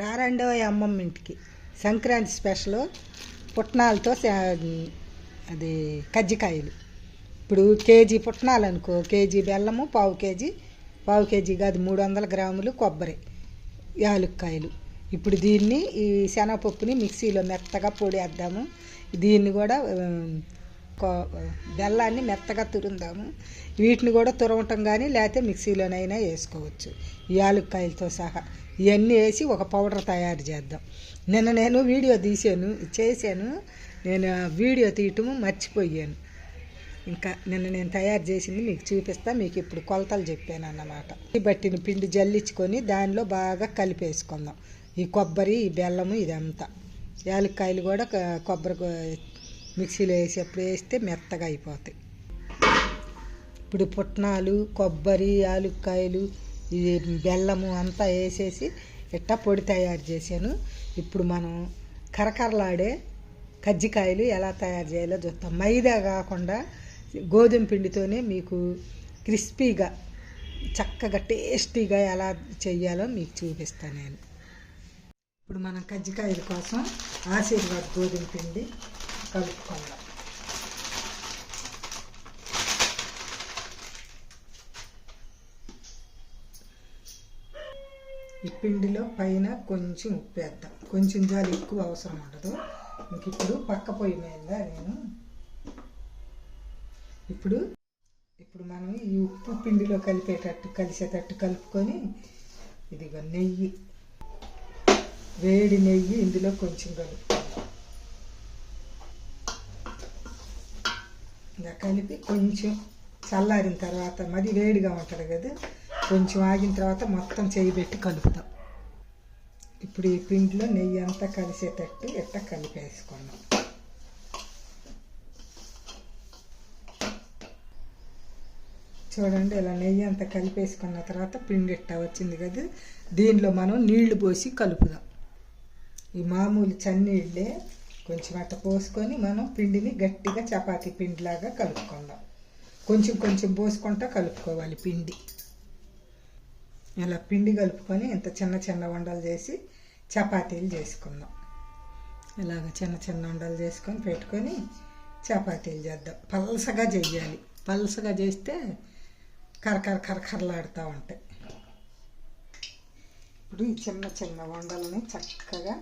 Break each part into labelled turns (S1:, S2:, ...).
S1: రారండో అమ్మమ్మ ఇంటికి. సంక్రాంతి స్పెషల్ పుట్నాలతో అది కజ్జికాయలు. ఇప్పుడు కేజీ పుట్నాలు అనుకో కేజీ బెల్లము పావు కేజీ పావు కేజీ కాదు మూడు వందల గ్రాములు కొబ్బరి యాలుక్కాయలు. ఇప్పుడు దీన్ని ఈ శనగపప్పుని మిక్సీలో మెత్తగా పొడి వేద్దాము. దీన్ని కూడా బెల్లాన్ని మెత్తగా తురుందాము. వీటిని కూడా తురవటం కానీ లేకపోతే మిక్సీలోనైనా వేసుకోవచ్చు. ఈ యాలుక్కాయలతో సహా. ఇవన్నీ వేసి ఒక పౌడర్ తయారు చేద్దాం. నిన్న నేను వీడియో తీసాను చేశాను. నేను వీడియో తీయటము మర్చిపోయాను. ఇంకా నిన్న నేను తయారు చేసింది మీకు చూపిస్తా మీకు ఇప్పుడు కొలతలు చెప్పాను అన్నమాట. ఈ బట్టిన పిండి జల్లించుకొని దానిలో బాగా కలిపేసుకుందాం. ఈ కొబ్బరి ఈ బెల్లము ఇదంతా. యాలక్కాయలు కూడా కొబ్బరి మిక్సీలో వేసేప్పుడు వేస్తే మెత్తగా అయిపోతాయి. ఇప్పుడు పుట్నాలు కొబ్బరి ఆలుక్కాయలు ఇది బెల్లము అంతా వేసేసి ఇట్టా పొడి తయారు చేశాను. ఇప్పుడు మనం కరకరలాడే కజ్జికాయలు ఎలా తయారు చేయాలో చూస్తాం మైదా కాకుండా గోధుమ పిండితోనే మీకు క్రిస్పీగా చక్కగా టేస్టీగా ఎలా చేయాలో మీకు చూపిస్తాను నేను. ఇప్పుడు మనం కజ్జికాయల కోసం ఆశీర్వాద్ గోధుమ పిండి కలుపుకుందాం ఈ పిండిలో పైన కొంచెం ఉప్పు వేద్దాం. కొంచెం జాలి ఎక్కువ అవసరం ఉండదు. ఇంక ఇప్పుడు పక్క పొయ్యి మీద నేను ఇప్పుడు ఇప్పుడు మనం ఈ ఉప్పు పిండిలో కలిపేటట్టు కలిసేటట్టు కలుపుకొని ఇదిగో నెయ్యి వేడి నెయ్యి ఇందులో కొంచెం కలుపుతాం ఇలా కలిపి కొంచెం చల్లారిన తర్వాత మరి వేడిగా ఉంటుంది కదా కొంచెం ఆగిన తర్వాత మొత్తం చేయి పెట్టి కలుపుతాం. ఇప్పుడు ఈ పిండిలో నెయ్యి అంతా కలిసేటట్టు ఎట్ట కలిపేసుకున్నాం. చూడండి ఇలా నెయ్యి అంతా కలిపేసుకున్న తర్వాత పిండి ఇట్ట వచ్చింది కదా దీనిలో మనం నీళ్ళు పోసి కలుపుదాం. ఈ మామూలు చన్నీళ్ళే కొంచెం అట్ట పోసుకొని మనం పిండిని గట్టిగా చపాతీ పిండిలాగా కలుపుకుందాం. కొంచెం కొంచెం పోసుకుంటా కలుపుకోవాలి పిండి. ఇలా పిండి కలుపుకొని ఇంత చిన్న చిన్న వండలు చేసి చపాతీలు చేసుకుందాం. ఇలాగ చిన్న చిన్న వండలు చేసుకొని పెట్టుకొని చపాతీలు చేద్దాం. పలసగా చెయ్యాలి పలసగా చేస్తే కరకర కరకరలాడుతూ ఉంటాయి. ఇప్పుడు ఈ చిన్న చిన్న వండలని చక్కగా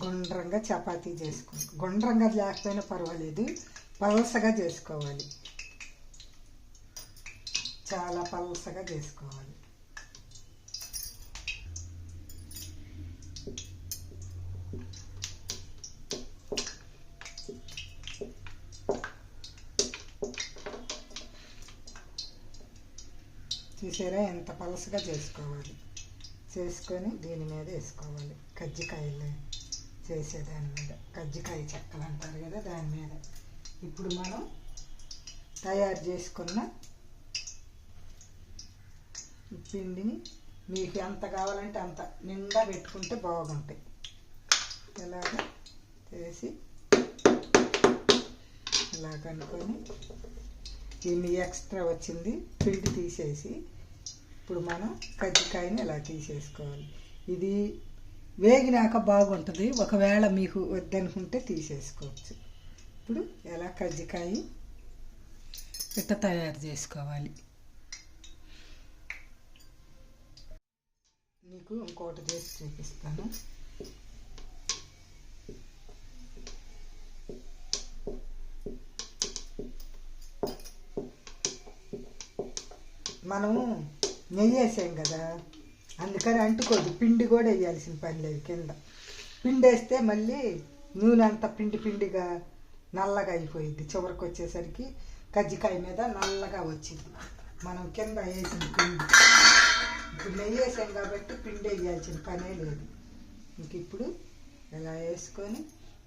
S1: గుండ్రంగా చపాతీ చేసుకోవాలి. గుండ్రంగా లేకపోయినా పర్వాలేదు. పలసగా చేసుకోవాలి. చాలా పలసగా చేసుకోవాలి. చూసారా? ఎంత పలసగా చేసుకోవాలి. చేసుకొని దీని మీద వేసుకోవాలి. కజ్జికాయలు. చేసేదాని మీద కజ్జికాయ చెక్కలు అంటారు కదా దాని మీద. ఇప్పుడు మనం తయారు చేసుకున్న పిండిని మీకు ఎంత కావాలంటే అంత నిండా పెట్టుకుంటే బాగుంటాయి. ఇలాగ చేసి ఇలా కనుక్కొని దీన్ని ఎక్స్ట్రా వచ్చింది పిండి తీసేసి ఇప్పుడు మనం కజ్జికాయని ఇలా తీసేసుకోవాలి. ఇది వేగినాక బాగుంటుంది. ఒకవేళ మీకు వద్దనుకుంటే తీసేసుకోవచ్చు. ఇప్పుడు ఎలా కజ్జికాయ ఇట్ట తయారు చేసుకోవాలి. మీకు ఇంకోటి చేసి చూపిస్తాను. మనము నెయ్యి వేసాం కదా. అందుకని అంటుకోదు. పిండి కూడా వేయాల్సిన పని లేదు కింద. పిండి వేస్తే మళ్ళీ నూనె అంతా పిండి పిండిగా నల్లగా అయిపోయింది చివరికి వచ్చేసరికి కజ్జికాయ మీద నల్లగా వచ్చింది మనం కింద వేసిన పిండి. ఇప్పుడు నెయ్యి వేసాం కాబట్టి పిండి వేయాల్సిన పనే లేదు. ఇంక ఇప్పుడు ఇలా వేసుకొని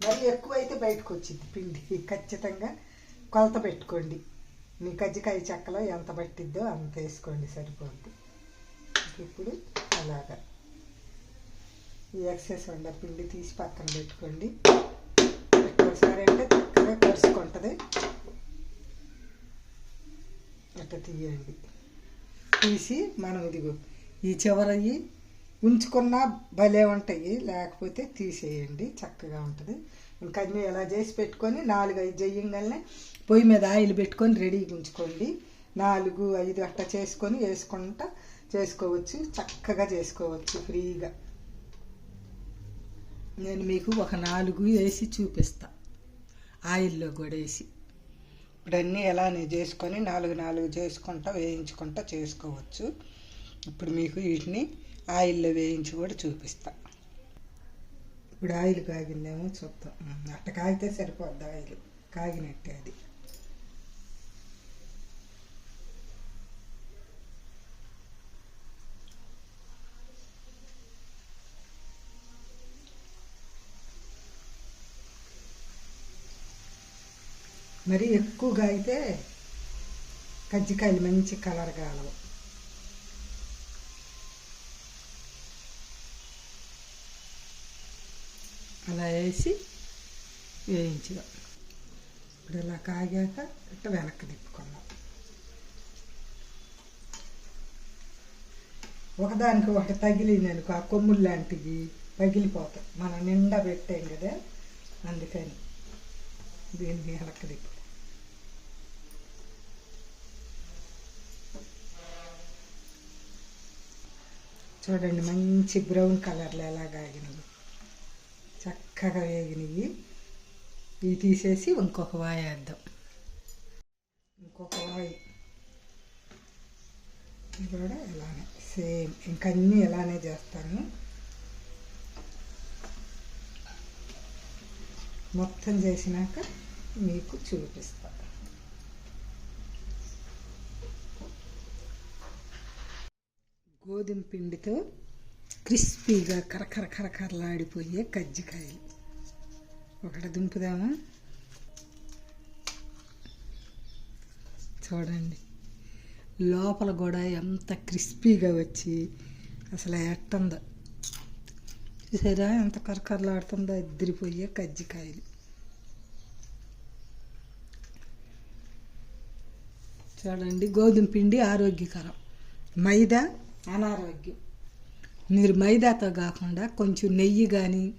S1: మరి ఎక్కువైతే బయటకు వచ్చింది పిండి. ఖచ్చితంగా కొలత పెట్టుకోండి. మీ కజ్జికాయ చెక్కలో ఎంత పట్టిద్దో అంత వేసుకోండి సరిపోద్ది. ఇంక ఇప్పుడు అలాగా. ఈ ఎక్సెస్ వండ పిండి తీసి పక్కన పెట్టుకోండి. ఒకసారి అంటే చక్కగా కలుసుకుంటుంది. అట్లా తీయండి. తీసి మనం ఇదిగో ఈ చివరవి ఉంచుకున్నా భలే ఉంటాయి. లేకపోతే తీసేయండి. చక్కగా ఉంటుంది. ఇంకా అన్నీ ఇలా చేసి పెట్టుకొని నాలుగు ఐదు చెయ్యంగానే పొయ్యి మీద ఆయిల్ పెట్టుకొని రెడీగా ఉంచుకోండి. నాలుగు ఐదు అట్లా చేసుకొని వేసుకుంటా చేసుకోవచ్చు చక్కగా చేసుకోవచ్చు ఫ్రీగా. నేను మీకు ఒక నాలుగు వేసి చూపిస్తా. ఆయిల్లో కూడా వేసి ఇప్పుడు అన్నీ ఎలానే చేసుకొని నాలుగు నాలుగు చేసుకుంటా వేయించుకుంటా చేసుకోవచ్చు. ఇప్పుడు మీకు వీటిని ఆయిల్లో వేయించి కూడా చూపిస్తా. ఇప్పుడు ఆయిల్ కాగిందేమో చూద్దాం. అట్ట కాగితే సరిపోద్ది ఆయిల్. కాగినట్టే అది. మరి ఎక్కువగా అయితే కజ్జికాయలు మంచి కలర్ కాలవు. అలా వేసి వేయించుదాం. ఇప్పుడు ఇలా కాగాక ఇట్ట వెనక్కి తిప్పుకుందాం. ఒకదానికి ఒకటి తగిలిందనుకో ఆ కొమ్ములు లాంటివి పగిలిపోతాయి. మనం నిండా పెట్టాం కదా అందుకని దీన్ని వెనక్కి తిప్పు చూడండి మంచి బ్రౌన్ కలర్లో ఎలా కాగినవి చక్కగా వేగినవి. ఇవి తీసేసి ఇంకొక వాయి వేద్దాం. ఇంకొక వాయి. ఇది కూడా ఇలానే సేమ్. ఇంకన్నీ అన్నీ ఇలానే చేస్తాను. మొత్తం చేసినాక మీకు చూపిస్తాను గోధుమ పిండితో క్రిస్పీగా కరకర కరకరలాడిపోయే కజ్జికాయలు. ఒకటి దింపుదామా? చూడండి. లోపల కూడా ఎంత క్రిస్పీగా వచ్చి అసలు ఎట్టందో. చూసారా? ఎంత కరకరలాడుతుందో ఇద్దరిపోయే కజ్జికాయలు. చూడండి. గోధుమ పిండి ఆరోగ్యకరం. మైదా అనారోగ్యం. మీరు మైదాతో కాకుండా కొంచెం నెయ్యి కానీ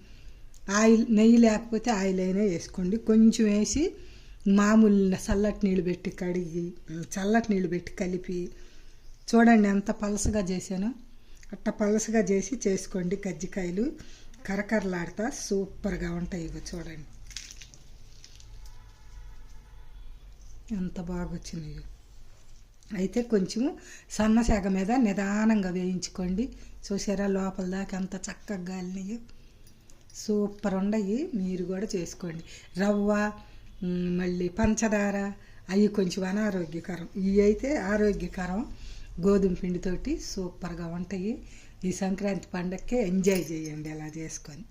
S1: ఆయిల్ నెయ్యి లేకపోతే ఆయిల్ అయినా వేసుకోండి. కొంచెం వేసి మామూలు చల్లటి నీళ్ళు పెట్టి కడిగి చల్లటి నీళ్ళు పెట్టి కలిపి చూడండి ఎంత పలసగా చేశానో అట్ట పలసగా చేసి చేసుకోండి కజ్జికాయలు. కరకరలాడుతా సూపర్గా ఉంటాయి ఇవి చూడండి. ఎంత బాగా వచ్చినాయో. అయితే కొంచెం సన్నశాగ మీద నిదానంగా వేయించుకోండి. చూసారా లోపల దాకా అంత చక్కగా గాలినాయో. సూపర్ ఉండయి. మీరు కూడా చేసుకోండి. రవ్వ మళ్ళీ పంచదార అవి కొంచెం అనారోగ్యకరం. ఇవి అయితే ఆరోగ్యకరం. గోధుమ పిండితోటి సూపర్గా ఉంటాయి. ఈ సంక్రాంతి పండగకే ఎంజాయ్ చేయండి. అలా చేసుకొని.